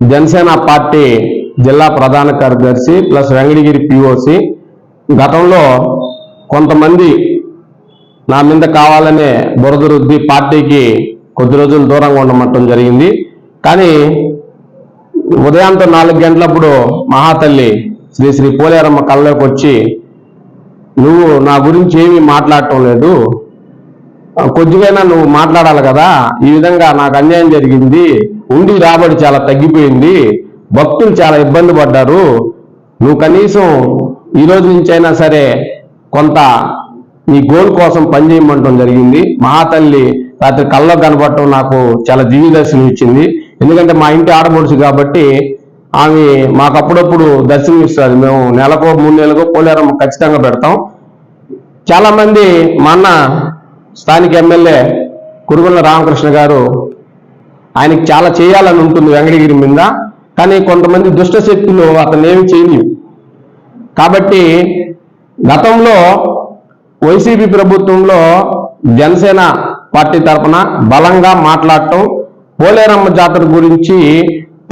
Janasena party జిల్లా ప్రధాన కార్యదర్శి ప్లస్ వెంకటగిరి పిఓసి గతంలో కొంతమంది నా మీద కావాలనే బురద రుద్ది పార్టీకి కొద్ది రోజులు దూరంగా ఉండమంటం జరిగింది. కానీ ఉదయంతో నాలుగు గంటలప్పుడు మహాతల్లి శ్రీ శ్రీ పోలేరమ్మ కళ్ళలోకి వచ్చి నువ్వు నా గురించి ఏమీ మాట్లాడటం లేదు. కొద్దిగైనా నువ్వు మాట్లాడాలి కదా. ఈ విధంగా నాకు అన్యాయం జరిగింది. ఉండి రాబడి చాలా తగ్గిపోయింది. భక్తులు చాలా ఇబ్బంది పడ్డారు. నువ్వు కనీసం ఈ రోజు నుంచి అయినా సరే కొంత నీ గోల్ కోసం పనిచేయమంటం జరిగింది. మహాతల్లి రాత్రి కళ్ళలో కనపడటం నాకు చాలా దివ్యదర్శనం ఇచ్చింది. ఎందుకంటే మా ఇంటి ఆడపడుచు కాబట్టి ఆమె మాకు అప్పుడప్పుడు దర్శనం ఇస్తుంది. మేము నెలకో మూడు నెలలకో పోలేరమ్మ ఖచ్చితంగా పెడతాం. చాలామంది మా అన్న స్థానిక ఎమ్మెల్యే కురుగుల రామకృష్ణ గారు ఆయనకి చాలా చేయాలని ఉంటుంది వెంకటగిరి మీద. కానీ కొంతమంది దుష్ట శక్తులు అతను ఏమి చేయలేవు. కాబట్టి గతంలో వైసీపీ ప్రభుత్వంలో జనసేన పార్టీ తరఫున బలంగా మాట్లాడటం పోలేరమ్మ జాతర గురించి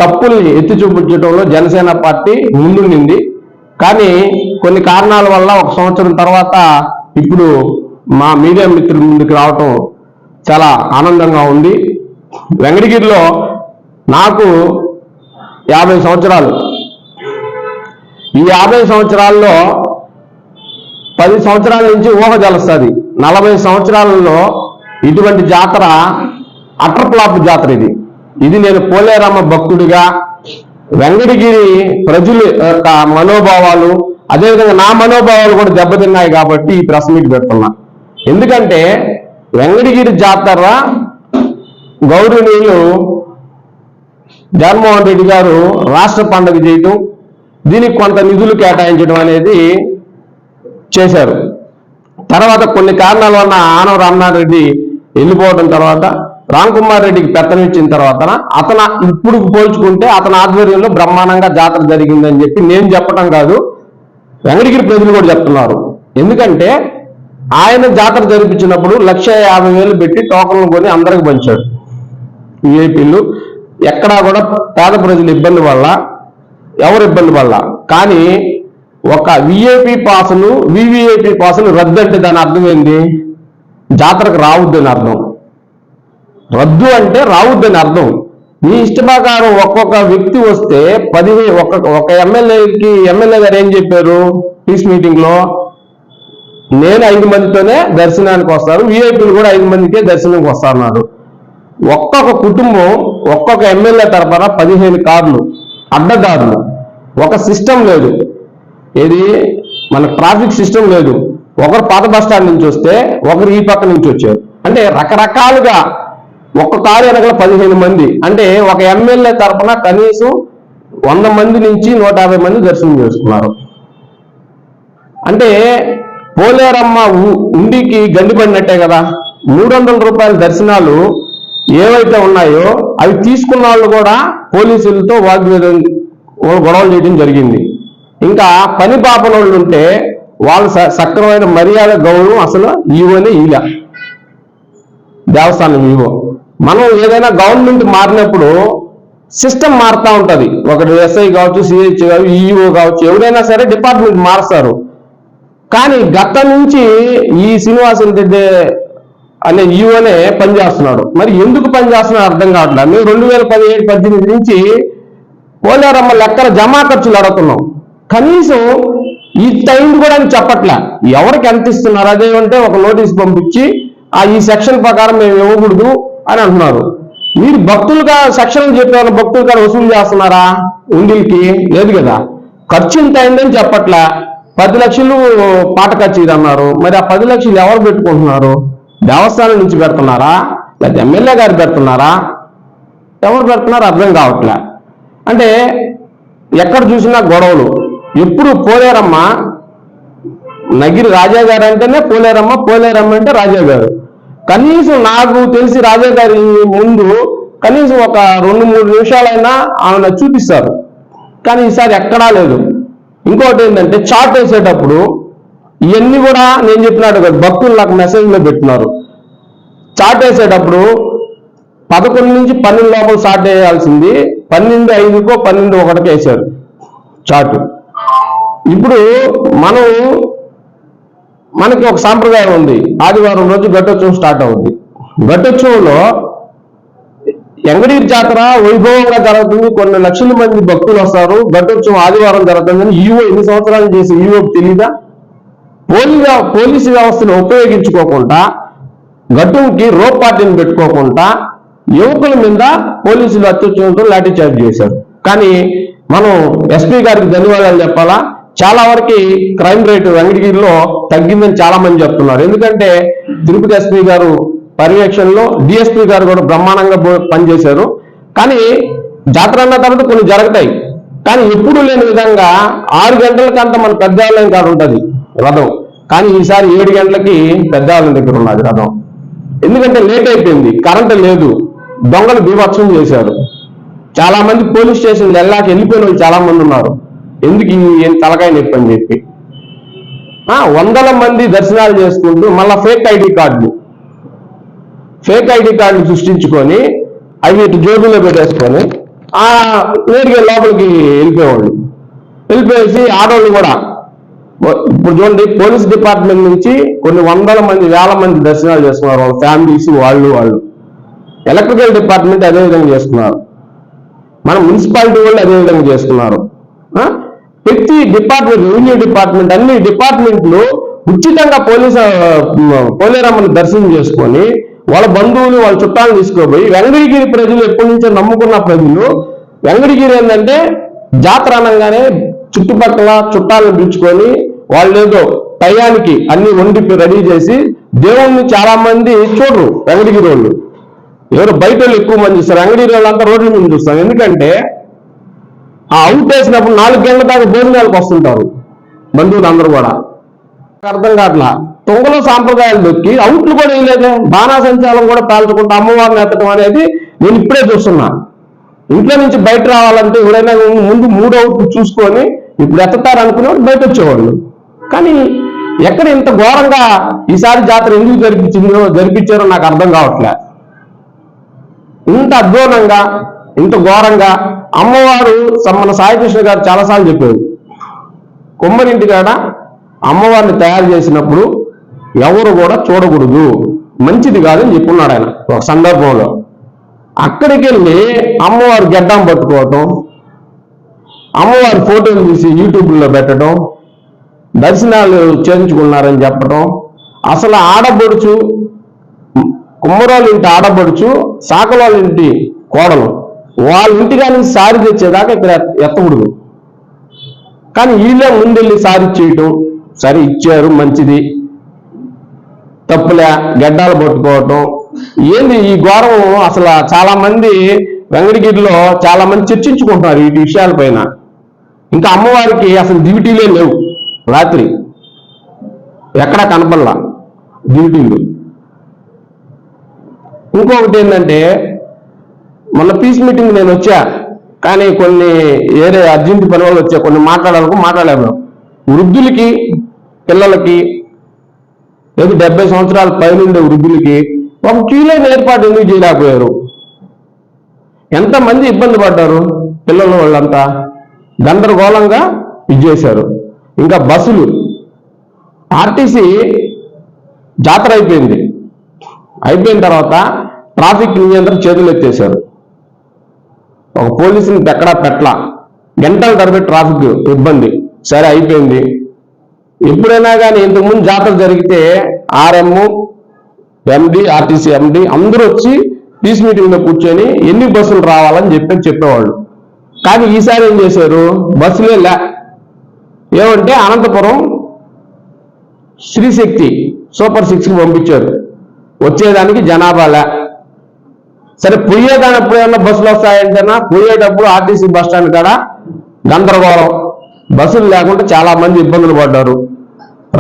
తప్పుల్ని ఎత్తి చూపించడంలో జనసేన పార్టీ ముందుండింది. కానీ కొన్ని కారణాల వల్ల ఒక సంవత్సరం తర్వాత ఇప్పుడు మా మీడియా మిత్రుల ముందుకు రావటం చాలా ఆనందంగా ఉంది. వెంకటగిరిలో నాకు యాభై సంవత్సరాలు. ఈ యాభై సంవత్సరాల్లో పది సంవత్సరాల నుంచి ఊహ తెలుస్తుంది నలభై సంవత్సరాలలో ఇటువంటి జాతర అట్రప్లాప్ జాతర ఇది. ఇది నేను పోలేరమ్మ భక్తుడిగా వెంకటగిరి ప్రజల యొక్క మనోభావాలు అదేవిధంగా నా మనోభావాలు కూడా దెబ్బతిన్నాయి కాబట్టి ఈ ప్రశ్న మీకు పెడుతున్నా. ఎందుకంటే వెంకటగిరి జాతర గౌరవనీయులు జగన్మోహన్ రెడ్డి గారు రాష్ట్ర పండుగ చేయటం దీనికి కొంత నిధులు కేటాయించడం అనేది చేశారు. తర్వాత కొన్ని కారణాల వలన ఆనవ రామనాథరెడ్డి వెళ్ళిపోవడం తర్వాత రామ్ కుమార్ రెడ్డికి పెత్తనిచ్చిన తర్వాత అతను ఇప్పుడు పోల్చుకుంటే అతని ఆధ్వర్యంలో బ్రహ్మాండంగా జాతర జరిగిందని చెప్పి నేను చెప్పడం కాదు వెంకటగిరి ప్రజలు కూడా చెప్తున్నారు. ఎందుకంటే ఆయన జాతర జరిపించినప్పుడు లక్ష యాభై వేలు పెట్టి టోకన్లు కొని అందరికి పంచాడు. విఐపీలు ఎక్కడా కూడా పేద ప్రజలు ఇబ్బంది వల్ల ఎవరు ఇబ్బంది వల్ల. కానీ ఒక విఐపి పాసులు వివిఐపి పాసులు రద్దు అంటే దాని అర్థం ఏంది? జాతరకు రావద్దని అర్థం. రద్దు అంటే రావద్దని అర్థం. మీ ఇష్టప్రకారం ఒక్కొక్క వ్యక్తి వస్తే పదిహే ఒక్క ఒక ఎమ్మెల్యేకి ఎమ్మెల్యే గారు ఏం చెప్పారు? పీస్ మీటింగ్లో నేను ఐదు మందితోనే దర్శనానికి వస్తారు విఐపీలు కూడా ఐదు మందికే దర్శనంకి వస్తున్నారు ఒక్కొక్క కుటుంబం ఒక్కొక్క ఎమ్మెల్యే తరఫున పదిహేను కార్లు అడ్డదారులు. ఒక సిస్టమ్ లేదు. ఏది? మన ట్రాఫిక్ సిస్టమ్ లేదు. ఒకరు పాత బస్టాండ్ నుంచి వస్తే ఒకరు ఈ పక్క నుంచి వచ్చారు. అంటే రకరకాలుగా ఒక్క కారు వెనకల పదిహేను మంది. అంటే ఒక ఎమ్మెల్యే తరఫున కనీసం వంద మంది నుంచి నూట యాభై మంది దర్శనం చేసుకున్నారు. అంటే పోలేరమ్మ ఉండికి ఉండికి గండిపడినట్టే కదా. మూడు వందల రూపాయల దర్శనాలు ఏవైతే ఉన్నాయో అవి తీసుకున్న వాళ్ళు కూడా పోలీసులతో వాగ్వేదం గొడవలు చేయడం జరిగింది. ఇంకా పని పాపనోళ్ళు ఉంటే వాళ్ళు స- సక్రమైన మర్యాద గౌరవం అసలు ఈవోనే ఇలా దేవస్థానం ఈవో. మనం ఏదైనా గవర్నమెంట్ మారినప్పుడు సిస్టమ్ మారుతా ఉంటది. ఒకటి ఎస్ఐ కావచ్చు సిహెచ్ కావచ్చు ఈఓ కావచ్చు ఎవరైనా సరే డిపార్ట్మెంట్ మారుస్తారు. కానీ గత నుంచి ఈ శ్రీనివాసన్ రెడ్డి అనే ఈఓనే పనిచేస్తున్నాడు మరి ఎందుకు పనిచేస్తున్నాడు అర్థం కావట్లేదు. మేము రెండు వేల పదిహేడు పద్దెనిమిది నుంచి పోలేరమ్మ లెక్కల జమా ఖర్చులు అడుగుతున్నాం. కనీసం ఈ టైం కూడా అని చెప్పట్లే. ఎవరికి ఎంత ఇస్తున్నారు? అదేమంటే ఒక నోటీస్ పంపించి ఆ ఈ సెక్షన్ ప్రకారం మేము ఇవ్వకూడదు అని అంటున్నారు. మీరు భక్తులుగా సెక్షన్లు చెప్పేవాళ్ళు భక్తులు కానీ వసూలు చేస్తున్నారా? ఉండికి లేదు కదా. ఖర్చు ఇంత అయిందని చెప్పట్లే. పది లక్షలు పాట ఖర్చు ఇది అన్నారు మరి ఆ పది లక్షలు ఎవరు పెట్టుకుంటున్నారు? దేవస్థానం నుంచి పెడుతున్నారా? లేదా ఎమ్మెల్యే గారు పెడుతున్నారా? ఎవరు పెడుతున్నారో అర్థం కావట్లే. అంటే ఎక్కడ చూసినా గొడవలు. ఎప్పుడు పోలేరమ్మ? నగిరి రాజా గారు అంటేనే పోలేరమ్మ పోలేరమ్మ అంటే రాజా గారు. కనీసం నాకు తెలిసి రాజా గారి ముందు కనీసం ఒక రెండు మూడు నిమిషాలైనా ఆమె చూపిస్తారు. కానీ ఈసారి ఎక్కడా లేదు. ఇంకోటి ఏంటంటే చాట్ వేసేటప్పుడు ఇవన్నీ కూడా నేను చెప్పినట్టు కదా, భక్తులు నాకు మెసేజ్లో పెట్టినారు. చాట్ వేసేటప్పుడు పదకొండు నుంచి పన్నెండు లోపల స్టార్ట్ వేయాల్సింది పన్నెండు ఐదుకో పన్నెండు ఒకటికి వేశారు చాటు ఇప్పుడు మనం మనకి ఒక సాంప్రదాయం ఉంది. ఆదివారం రోజు ఘటోత్సవం స్టార్ట్ అవుద్ది. ఘటోత్సవంలో ఎంగడీర్ జాతర వైభవంగా జరుగుతుంది. కొన్ని లక్షల మంది భక్తులు వస్తారు. ఘటోత్సవం ఆదివారం జరుగుతుందని ఈవో ఎన్ని సంవత్సరాలు చేసి ఈవోకి తెలీదా పోలీ పోలీసు వ్యవస్థను ఉపయోగించుకోకుండా గట్టుకి రోప్ పార్టీని పెట్టుకోకుండా యువకుల మీద పోలీసులు అత్యుత్సవంతో లాఠీ చార్జ్ చేశారు. కానీ మనం ఎస్పీ గారికి ధన్యవాదాలు చెప్పాలా? చాలా వరకు క్రైమ్ రేటు వెంకటగిరిలో తగ్గిందని చాలా మంది చెప్తున్నారు. ఎందుకంటే తిరుపతి ఎస్పీ గారు పర్యవేక్షణలో డిఎస్పీ గారు కూడా బ్రహ్మాండంగా పనిచేశారు. కానీ జాతర అన్న తర్వాత కొన్ని జరుగుతాయి. కానీ ఎప్పుడు లేని విధంగా ఆరు గంటలకంత మన పెద్దవాళ్ళం కాడ ఉంటుంది. రథం. కానీ ఈసారి ఏడు గంటలకి పెద్దవాళ్ళ దగ్గర ఉన్నది రథం. ఎందుకంటే లేట్ అయిపోయింది కరెంట్ లేదు. దొంగలు బీభత్సం చేశారు. చాలా మంది పోలీస్ స్టేషన్ వెళ్ళాక వెళ్ళిపోయిన వాళ్ళు చాలా మంది ఉన్నారు. ఎందుకు ఏం తలకాయ నొప్పి అని చెప్పి? వందల మంది దర్శనాలు చేసుకుంటూ మళ్ళా ఫేక్ ఐడి కార్డులు. ఫేక్ ఐడి కార్డులు సృష్టించుకొని అవి ఇటు జోబులో పెట్టేసుకొని ఆ నేరుగా లోపలికి వెళ్ళిపోయేవాళ్ళు. వెళ్ళిపోయేసి ఆడవాళ్ళు కూడా ఇప్పుడు చూడండి పోలీస్ డిపార్ట్మెంట్ నుంచి కొన్ని వందల మంది వేల మంది దర్శనాలు చేసుకున్నారు వాళ్ళ ఫ్యామిలీస్ వాళ్ళు వాళ్ళు. ఎలక్ట్రికల్ డిపార్ట్మెంట్ అదే విధంగా చేసుకున్నారు మన మున్సిపాలిటీ వాళ్ళు అదే విధంగా చేసుకున్నారు ప్రతి డిపార్ట్మెంట్ రెవెన్యూ డిపార్ట్మెంట్ అన్ని డిపార్ట్మెంట్లు ఉచితంగా పోలీసు పోలేరమ్మని దర్శనం చేసుకొని వాళ్ళ బంధువులు వాళ్ళ చుట్టాలను తీసుకోపోయి వెంకటగిరి ప్రజలు ఎప్పటి నుంచో నమ్ముకున్న ప్రజలు వెంగడిగిరి ఏంటంటే జాతర అనగానే చుట్టుపక్కల చుట్టాలను పిలుచుకొని వాళ్ళు ఏదో టయానికి అన్ని వండి రెడీ చేసి దేవుణ్ణి చాలా మంది చూడరు వెంకటగిరి వాళ్ళు ఎవరు బయట వాళ్ళు ఎక్కువ మంది చూస్తారు అంగడి వాళ్ళంతా రోడ్ల మీద చూస్తారు. ఎందుకంటే ఆ అవుట్ వేసినప్పుడు నాలుగు గంటల దాకా భోజనాలకు వస్తుంటారు బంధువులు అందరూ కూడా. అర్థం కావట్లా? తొంగలో సాంప్రదాయాలు దొక్కి అవుట్లు కూడా వేయలేదే. బాణాసంచాలం కూడా పాల్చుకుంటా అమ్మవారిని ఎత్తడం అనేది నేను ఇప్పుడే చూస్తున్నా. ఇంట్లో నుంచి బయట రావాలంటే ఎవరైనా ముందు మూడు అవుట్లు చూసుకొని ఇప్పుడు ఎత్తుతారు బయట వచ్చేవాళ్ళు కానీ ఎక్కడ ఇంత ఘోరంగా ఈసారి జాతర ఎందుకు జరిపించిందో జరిపించారో నాకు అర్థం కావట్లే. ఇంత అధ్వానంగా ఇంత ఘోరంగా అమ్మవారు మన సాయికృష్ణ గారు చాలాసార్లు చెప్పారు. కొమ్మరింటి కాడ అమ్మవారిని తయారు చేసినప్పుడు ఎవరు కూడా చూడకూడదు. మంచిది కాదని చెప్పున్నాడు ఆయన ఒక సందర్భంలో. అక్కడికి వెళ్ళి అమ్మవారి గెడ్డం పట్టుకోవటం అమ్మవారి ఫోటోలు తీసి యూట్యూబ్లో పెట్టడం దర్శనాలు చేయించుకున్నారని చెప్పడం అసలు ఆడబడుచు కుమ్మరాలు ఇంటి ఆడబడుచు సాకలాల ఇంటి కోడలు వాళ్ళ ఇంటి కానీ సారి తెచ్చేదాకా ఇక్కడ ఎత్తకూడదు. కానీ వీళ్ళే ముందెళ్ళి సారి చేయటం సరే ఇచ్చారు మంచిది. తప్పులే గడ్డాలు పట్టుకోవటం. ఏంది ఈ ఘోరం? అసలు చాలా మంది వెంకటగిరిలో చాలా మంది చర్చించుకుంటున్నారు ఈ విషయాలపైన ఇంకా అమ్మవారికి అసలు డ్యూటీలే లేవు. రాత్రి ఎక్కడా కనపడలా? డ్యూటీలు. ఇంకొకటి ఏంటంటే మొన్న పీస్ మీటింగ్ నేను వచ్చా కానీ కొన్ని ఏరే అర్జెంట్ పని వాళ్ళు వచ్చా కొన్ని మాట్లాడాలకు మాట్లాడలేము వృద్ధులకి పిల్లలకి లేదు డెబ్బై సంవత్సరాల పైనుండే వృద్ధులకి ఒక క్యూలైన ఏర్పాటు ఎందుకు చేయలేకపోయారు? ఎంతమంది ఇబ్బంది పడ్డారు పిల్లల వాళ్ళంతా? గందరగోళంగా ఇది చేశారు. ఇంకా బస్సులు. ఆర్టీసీ జాతర అయిపోయింది. అయిపోయిన తర్వాత ట్రాఫిక్ నియంత్రణ చేతులు ఎత్తేసారు ఒక పోలీసుని ఎక్కడా పెట్టలా. గంటల తరబడి ట్రాఫిక్ ఇబ్బంది. సరే అయిపోయింది. ఎప్పుడైనా కానీ ఇంతకుముందు జాతర జరిగితే ఆర్ఎం ఎండి ఆర్టీసీ ఎండి అందరూ వచ్చి పీస్ మీటింగ్లో కూర్చొని ఎన్ని బస్సులు రావాలని చెప్పి చెప్పేవాళ్ళు. కానీ ఈసారి ఏం చేశారు? బస్సులే లే ఏమంటే అనంతపురం శ్రీశక్తి సూపర్ సిక్స్కి పంపించారు. వచ్చేదానికి జనాభాలా సరే పోయేదానప్పుడు ఏమన్నా బస్సులు వస్తాయంటేనా? పోయేటప్పుడు ఆర్టీసీ బస్ స్టాండ్ కాడ గందరగోళం. బస్సులు లేకుండా చాలా మంది ఇబ్బందులు పడ్డారు.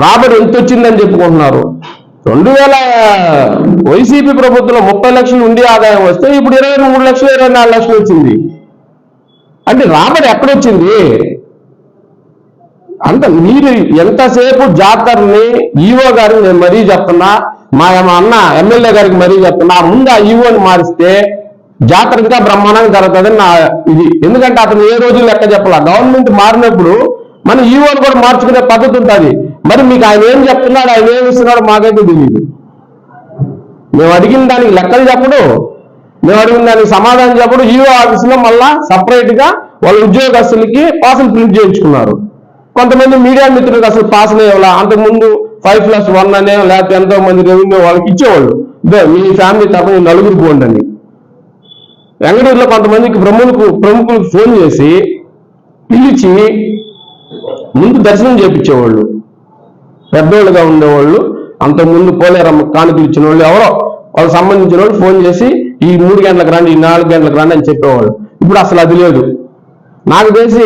రాబడి ఎంత వచ్చిందని చెప్పుకుంటున్నారు. రెండు వేల వైసీపీ ప్రభుత్వంలో ముప్పై లక్షలు ఉండి ఆదాయం వస్తే ఇప్పుడు ఇరవై మూడు లక్షలు ఇరవై నాలుగు లక్షలు వచ్చింది. అంటే రాబడి ఎక్కడొచ్చింది? అంత మీరు ఎంతసేపు జాతరని ఈవో గారిని నేను మరీ చెప్తున్నా మా మా అన్న ఎమ్మెల్యే గారికి మరీ చెప్తున్నా ముందు ఆ ఈవోని మారిస్తే జాతర ఇంకా బ్రహ్మాండంగా జరుగుతుందని నా ఇది. ఎందుకంటే అతను ఏ రోజు లెక్క చెప్పాల. గవర్నమెంట్ మారినప్పుడు మన ఈవోని కూడా మార్చుకునే పద్ధతి ఉంటుంది. మరి మీకు ఆయన ఏం చెప్తున్నాడు ఆయన ఏం ఇస్తున్నాడు మాకైతే తెలియదు మేము అడిగిన దానికి లెక్కలు చెప్పడు. మేము అడిగిన దానికి సమాధానం చెప్పడు. ఈఓ ఆఫీసులో మళ్ళా సపరేట్గా వాళ్ళ ఉద్యోగస్తులకి పాసులు ప్రింట్ చేయించుకున్నారు. కొంతమంది మీడియా మిత్రులకు అసలు పాస్ అయ్యేవాళ్ళ అంతకుముందు ఫైవ్ ప్లస్ వన్ అనే లేకపోతే ఎంతో మంది రెవెన్యూ వాళ్ళకి ఇచ్చేవాళ్ళు. ఇదే మీ ఫ్యామిలీ తప్ప ఈ నలుగురు పోండి అని వెంకటూరులో కొంతమందికి ప్రముఖులకు ప్రముఖులకు ఫోన్ చేసి పిలిచి ముందు దర్శనం చేపించేవాళ్ళు. పెద్దోళ్ళుగా ఉండేవాళ్ళు. అంతకుముందు పోలేరమ్మ కానుకలు ఇచ్చిన వాళ్ళు ఎవరో వాళ్ళకి సంబంధించిన వాళ్ళు ఫోన్ చేసి ఈ మూడు గంటలకు రండి ఈ నాలుగు గంటలకు రండి అని చెప్పేవాళ్ళు. ఇప్పుడు అసలు అది లేదు. నాకు తెలిసి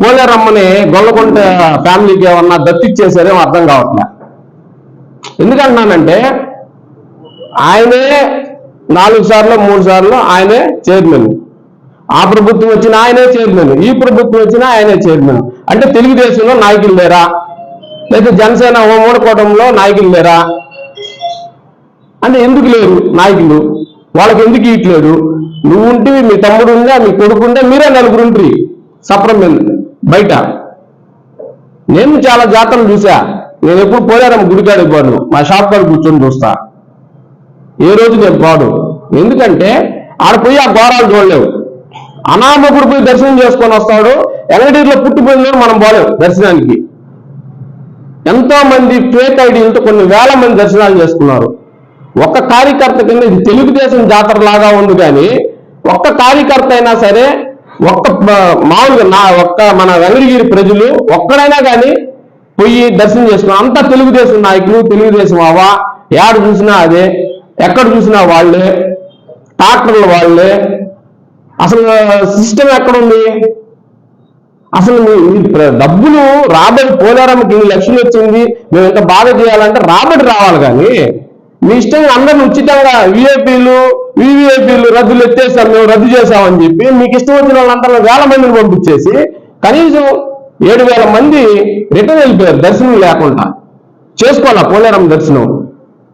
పోలేరమ్మని గొల్లకొండ ఫ్యామిలీకి ఏమన్నా దత్తిచ్చేసారేమో అర్థం కావట్లే. ఎందుకంటున్నానంటే ఆయనే నాలుగు సార్లు మూడు సార్లు ఆయనే చైర్మన్. ఆ ప్రభుత్వం వచ్చిన ఆయనే చైర్మన్. ఈ ప్రభుత్వం వచ్చిన ఆయనే చైర్మన్. అంటే తెలుగుదేశంలో నాయకులు లేరా? లేదా జనసేన ఓమోడకోవడంలో నాయకులు లేరా? అంటే ఎందుకు లేరు నాయకులు? వాళ్ళకి ఎందుకు ఇట్లేదు నువ్వు ఉంటే మీ తమ్ముడు ఉందా? మీ కొడుకు ఉందా? మీరే నలుగురు సప్రం బయట. నేను చాలా జాతరలు చూసా. నేను ఎప్పుడు పోయారమ్మ గుడికాడికి పోను. మా షాప్ కాడ కూర్చొని చూస్తా. ఏ రోజు నేను పోడు ఎందుకంటే ఆడ పోయి ఆ ఘోరాలు చూడలేవు. అనామకుడు పోయి దర్శనం చేసుకొని వస్తాడు. వెంకటగిరిలో పుట్టిపోయిన మనం పోలేం దర్శనానికి. ఎంతో మంది ఫేక్ ఐడీలతో కొన్ని వేల మంది దర్శనాలు చేసుకున్నారు. ఒక్క కార్యకర్త కింద ఇది తెలుగుదేశం జాతర లాగా ఉంది కానీ ఒక్క కార్యకర్త అయినా సరే ఒక్క మామూలుగా నా ఒక్క మన వెంగళగిరి ప్రజలు ఒక్కడైనా కానీ పోయి దర్శనం చేసుకున్నాం అంతా తెలుగుదేశం నాయకులు తెలుగుదేశం అవా ఏడు చూసినా అదే ఎక్కడ చూసినా వాళ్ళే ట్రాక్టర్లు వాళ్ళే. అసలు సిస్టమ్ ఎక్కడుంది? అసలు మీ డబ్బులు రాబడి పోలేరమ్మకి లక్ష్యం వచ్చింది మేము ఎంత బాగా చేయాలంటే రాబడి రావాలి కానీ మీ ఇష్టం అందరిని ఉచితంగా విఐపీలు వివిఐపీలు రద్దులు ఎత్తేస్తాం మేము రద్దు చేసామని చెప్పి మీకు ఇష్టం వచ్చిన వాళ్ళందరూ వేల మందిని పంపించేసి కనీసం ఏడు వేల మంది రిటర్న్ వెళ్ళిపోయారు దర్శనం లేకుండా. చేసుకోవాలా పోలేరమ్మ దర్శనం?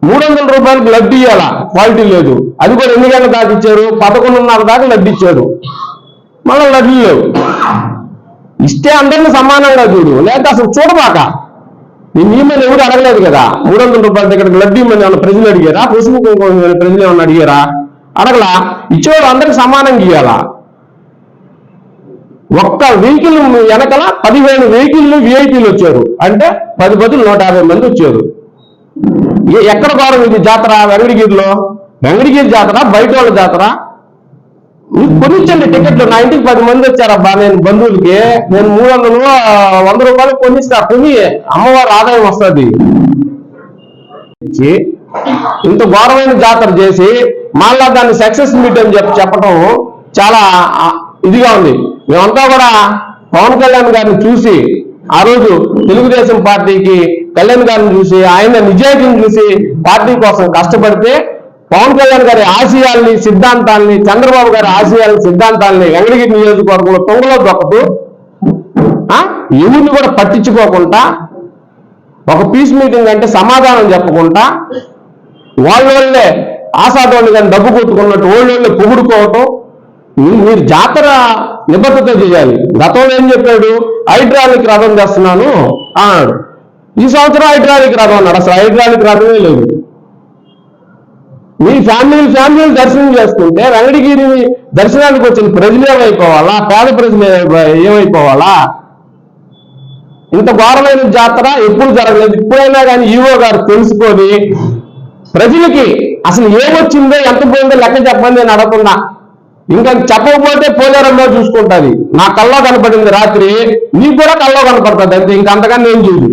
మూడు వందల రూపాయలకు లబ్ధి ఇవ్వాలా క్వాలిటీ లేదు. అది కూడా ఎన్ని గంటల దాకా ఇచ్చారు? పదకొండున్నర దాకా లబ్ధి ఇచ్చారు మళ్ళీ లడ్లు లేవు. ఇస్తే అందరిని సమానంగా చూడు. లేకపోతే అసలు చూడబాక. నియమని ఎవరు అడగలేదు కదా? మూడు వందల రూపాయల దగ్గర లడ్డు ఇమ్మని ఏమన్నా ప్రజలు అడిగారా? పసుపు కుంకుమ ప్రజలు ఏమన్నా అడిగారా? అడగలా. ఇచ్చేవాడు అందరికి సమానంగా ఇవ్వాలా ఒక్క వెహికల్ వెనకల పదిహేను వెహికల్ విఐపీలు వచ్చారు. అంటే పది పదులు నూట యాభై మంది వచ్చారు. ఎక్కడ గౌరవం ఇది? జాతర? వెంకటగిరిలో? వెంకటగిరి జాతర? బయట వాళ్ళ జాతర? మీకు కొనిచ్చండి టికెట్లు నా ఇంటికి పది మంది వచ్చారబ్బా. నేను బంధువులకి. నేను మూడు వందలు వంద రూపాయలు కొనిస్తా. కొని అమ్మవారి ఆదాయం వస్తుంది. ఇంత ఘోరమైన జాతర చేసి మళ్ళా దాన్ని సక్సెస్ మీట్ అని చెప్పి చెప్పడం చాలా ఇదిగా ఉంది. మేమంతా కూడా పవన్ కళ్యాణ్ గారిని చూసి ఆ రోజు తెలుగుదేశం పార్టీకి కళ్యాణ్ గారిని చూసి ఆయన నిజాయితీని చూసి పార్టీ కోసం కష్టపడితే పవన్ కళ్యాణ్ గారి ఆశయాల్ని సిద్ధాంతాల్ని చంద్రబాబు గారి ఆశయాల్ని సిద్ధాంతాల్ని వెంగళగిరి నియోజకవర్గంలో తొంగలో దొక్కదు ఎవరిని కూడా పట్టించుకోకుండా ఒక పీస్ మీటింగ్ అంటే సమాధానం చెప్పకుండా వాళ్ళోళ్ళే ఆశాదోళ్ళు కానీ డబ్బు కొట్టుకున్నట్టు వాళ్ళోళ్ళే పొగుడుకోవటం మీరు జాతర నిబద్ధత చేయాలి. గతంలో ఏం చెప్పాడు? హైడ్రాలిక్ రథం చేస్తున్నాను అన్నాడు. ఈ సంవత్సరం హైడ్రాలిక్ రథం అన్నాడు. అసలు హైడ్రాలిక్ రథమే లేదు. మీ ఫ్యామిలీ ఫ్యామిలీ దర్శనం చేసుకుంటే రంగడిగిరి దర్శనానికి వచ్చిన ప్రజలు ఏమైపోవాలా? పేద ప్రజలు ఏమైపోవాలా ఇంత ఘోరమైన జాతర ఎప్పుడు జరగలేదు ఇప్పుడైనా కానీ ఈవో గారు తెలుసుకొని ప్రజలకి అసలు ఏమొచ్చిందో ఎంత పోయిందో లెక్క చెప్పండి అని అడగకుండా ఇంకా చెప్పకపోతే పోలేరమ్మో చూసుకుంటుంది నా కల్లో కనపడింది రాత్రి నీకు కూడా కల్లో కనపడుతుంది అంతే ఇంకంతకన్నా ఏం చేయదు